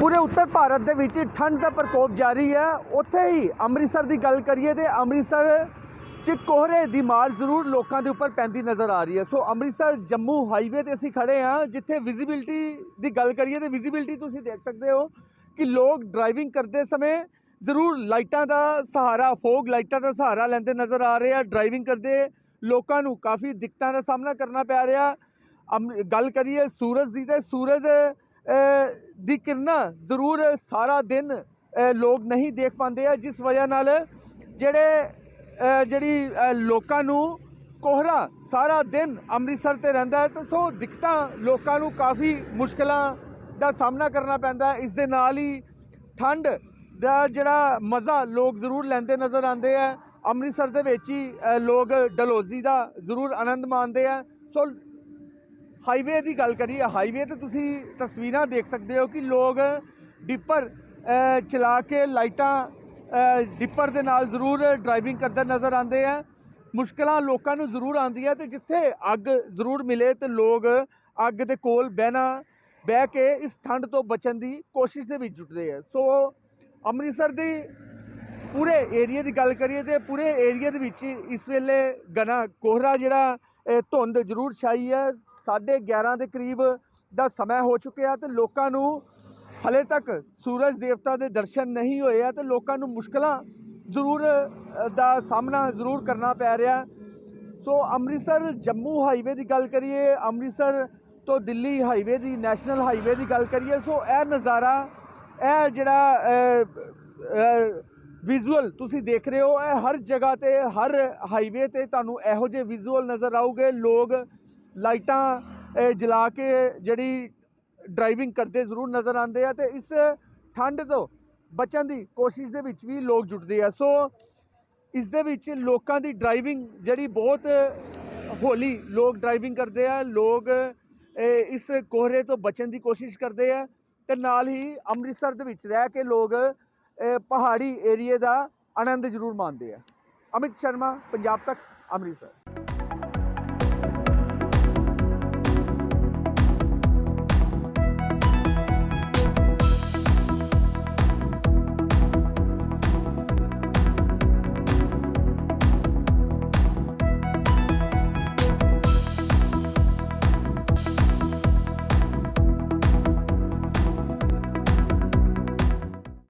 ਪੂਰੇ ਉੱਤਰ ਭਾਰਤ ਦੇ ਵਿੱਚ ਠੰਡ ਦਾ ਪ੍ਰਕੋਪ ਜਾਰੀ ਹੈ। ਉੱਥੇ ਹੀ ਅੰਮ੍ਰਿਤਸਰ ਦੀ ਗੱਲ ਕਰੀਏ ਤੇ ਅੰਮ੍ਰਿਤਸਰ 'ਚ ਕੋਹਰੇ ਦੀ ਮਾਰ ਜ਼ਰੂਰ ਲੋਕਾਂ ਦੇ ਉੱਪਰ ਪੈਂਦੀ ਨਜ਼ਰ ਆ ਰਹੀ ਹੈ। ਸੋ ਅੰਮ੍ਰਿਤਸਰ ਜੰਮੂ ਹਾਈਵੇ ਤੇ ਅਸੀਂ ਖੜੇ ਹਾਂ, ਜਿੱਥੇ ਵਿਜ਼ਿਬਿਲਟੀ ਦੀ ਗੱਲ ਕਰੀਏ ਤੇ ਵਿਜ਼ਿਬਿਲਟੀ ਤੁਸੀਂ ਦੇਖ ਸਕਦੇ ਹੋ ਕਿ ਲੋਕ ਡਰਾਈਵਿੰਗ ਕਰਦੇ ਸਮੇਂ ਜ਼ਰੂਰ ਲਾਈਟਾਂ ਦਾ ਸਹਾਰਾ ਫੋਗ ਲਾਈਟਾਂ ਦਾ ਸਹਾਰਾ ਲੈਂਦੇ ਨਜ਼ਰ ਆ ਰਹੇ ਆ। ਡਰਾਈਵਿੰਗ ਕਰਦੇ ਲੋਕਾਂ ਨੂੰ ਕਾਫੀ ਦਿੱਕਤਾਂ ਦਾ ਸਾਹਮਣਾ ਕਰਨਾ ਪੈ ਰਿਹਾ। ਅਮ- ਗੱਲ ਕਰੀਏ ਸੂਰਜ ਦੀ ਤੇ ਸੂਰਜ ਦੀ ਕਿਰਨਾਂ ਜ਼ਰੂਰ ਸਾਰਾ ਦਿਨ ਲੋਕ ਨਹੀਂ ਦੇਖ ਪਾਉਂਦੇ ਆ, ਜਿਸ ਵਜ੍ਹਾ ਨਾਲ ਜਿਹੜੇ ਜਿਹੜੀ ਲੋਕਾਂ ਨੂੰ ਕੋਹਰਾ ਸਾਰਾ ਦਿਨ ਅੰਮ੍ਰਿਤਸਰ ਤੇ ਰਹਿੰਦਾ ਹੈ, ਤੇ ਸੋ ਦਿੱਕਤਾਂ ਲੋਕਾਂ ਨੂੰ ਕਾਫੀ ਮੁਸ਼ਕਲਾਂ ਦਾ ਸਾਹਮਣਾ ਕਰਨਾ ਪੈਂਦਾ ਇਸ ਦੇ ਨਾਲ ਹੀ ਠੰਡ ਦਾ ਜਿਹੜਾ ਮਜ਼ਾ ਲੋਕ ਜ਼ਰੂਰ ਲੈਂਦੇ ਨਜ਼ਰ ਆਉਂਦੇ ਆ ਅੰਮ੍ਰਿਤਸਰ ਦੇ ਵਿੱਚ ਹੀ ਲੋਕ ਡਲਹੌਜ਼ੀ ਦਾ ਜ਼ਰੂਰ ਆਨੰਦ ਮਾਣਦੇ ਆ ਸੋ ਹਾਈਵੇ ਦੀ ਗੱਲ ਕਰੀਏ, ਹਾਈਵੇ ਤੇ ਤੁਸੀਂ ਤਸਵੀਰਾਂ ਦੇਖ ਸਕਦੇ ਹੋ ਕਿ ਲੋਕ ਡਿੱਪਰ ਚਲਾ ਕੇ ਲਾਈਟਾਂ ਡਿੱਪਰ ਦੇ ਨਾਲ ਜ਼ਰੂਰ ਡਰਾਈਵਿੰਗ ਕਰਦੇ ਨਜ਼ਰ ਆਉਂਦੇ ਆ। ਮੁਸ਼ਕਲਾਂ ਲੋਕਾਂ ਨੂੰ ਜ਼ਰੂਰ ਆਉਂਦੀਆਂ ਤੇ ਜਿੱਥੇ ਅੱਗ ਜ਼ਰੂਰ ਮਿਲੇ ਤੇ ਲੋਕ ਅੱਗ ਦੇ ਕੋਲ ਬਹਿਣਾ, ਬਹਿ ਕੇ ਇਸ ਠੰਡ ਤੋਂ ਬਚਣ ਦੀ ਕੋਸ਼ਿਸ਼ ਦੇ ਵਿੱਚ ਜੁਟਦੇ ਆ। ਸੋ ਅੰਮ੍ਰਿਤਸਰ ਦੀ ਪੂਰੇ ਏਰੀਆ ਦੀ ਗੱਲ ਕਰੀਏ ਤੇ ਪੂਰੇ ਏਰੀਆ ਦੇ ਵਿੱਚ ਇਸ ਵੇਲੇ ਗਨਾ ਕੋਹਰਾ ਜਿਹੜਾ ਧੁੰਦ ਜ਼ਰੂਰ ਛਾਈ ਹੈ 11:30 ਦੇ ਕਰੀਬ ਦਾ ਸਮਾਂ ਹੋ ਚੁੱਕਿਆ ਤੇ ਲੋਕਾਂ ਨੂੰ ਹਲੇ ਤੱਕ ਸੂਰਜ ਦੇਵਤਾ ਦੇ ਦਰਸ਼ਨ ਨਹੀਂ ਹੋਏ ਆ ਤੇ ਲੋਕਾਂ ਨੂੰ ਮੁਸ਼ਕਲਾਂ ਜ਼ਰੂਰ ਦਾ ਸਾਹਮਣਾ ਜ਼ਰੂਰ ਕਰਨਾ ਪੈ ਰਿਹਾ। ਸੋ ਅੰਮ੍ਰਿਤਸਰ ਜੰਮੂ ਹਾਈਵੇ ਦੀ ਗੱਲ ਕਰੀਏ, ਅੰਮ੍ਰਿਤਸਰ ਤੋਂ ਦਿੱਲੀ ਹਾਈਵੇ ਦੀ, ਨੈਸ਼ਨਲ ਹਾਈਵੇ ਦੀ ਗੱਲ ਕਰੀਏ, ਸੋ ਇਹ ਨਜ਼ਾਰਾ, ਇਹ ਜਿਹੜਾ ਵਿਜ਼ੂਅਲ ਤੁਸੀਂ ਦੇਖ ਰਹੇ ਹੋ, ਇਹ ਹਰ ਜਗ੍ਹਾ ਤੇ, ਹਰ ਹਾਈਵੇ ਤੇ ਤੁਹਾਨੂੰ ਇਹੋ ਜਿਹੇ ਵਿਜ਼ੂਅਲ ਨਜ਼ਰ ਆਉਗੇ। ਲੋਕ ਲਾਈਟਾਂ ਜਲਾ ਕੇ ਜਿਹੜੀ ਡਰਾਈਵਿੰਗ ਕਰਦੇ ਜ਼ਰੂਰ ਨਜ਼ਰ ਆਉਂਦੇ ਆ ਤੇ ਇਸ ਠੰਡ ਤੋਂ ਬਚਣ ਦੀ ਕੋਸ਼ਿਸ਼ ਦੇ ਵਿੱਚ ਵੀ ਲੋਕ ਜੁਟਦੇ ਆ। ਸੋ ਇਸ ਦੇ ਵਿੱਚ ਲੋਕਾਂ ਦੀ ਡਰਾਈਵਿੰਗ ਜਿਹੜੀ ਬਹੁਤ ਹੌਲੀ ਲੋਕ ਡਰਾਈਵਿੰਗ ਕਰਦੇ ਆ। ਲੋਕ ਇਸ ਕੋਹਰੇ ਤੋਂ ਬਚਣ ਦੀ ਕੋਸ਼ਿਸ਼ ਕਰਦੇ ਆ ਤੇ ਨਾਲ ਹੀ ਅੰਮ੍ਰਿਤਸਰ ਦੇ ਵਿੱਚ ਰਹਿ ਕੇ ਲੋਕ ਪਹਾੜੀ ਏਰੀਏ ਦਾ ਆਨੰਦ ਜ਼ਰੂਰ ਮਾਣਦੇ ਆ। ਅਮਿਤ ਸ਼ਰਮਾ, ਪੰਜਾਬ ਤੱਕ, ਅੰਮ੍ਰਿਤਸਰ।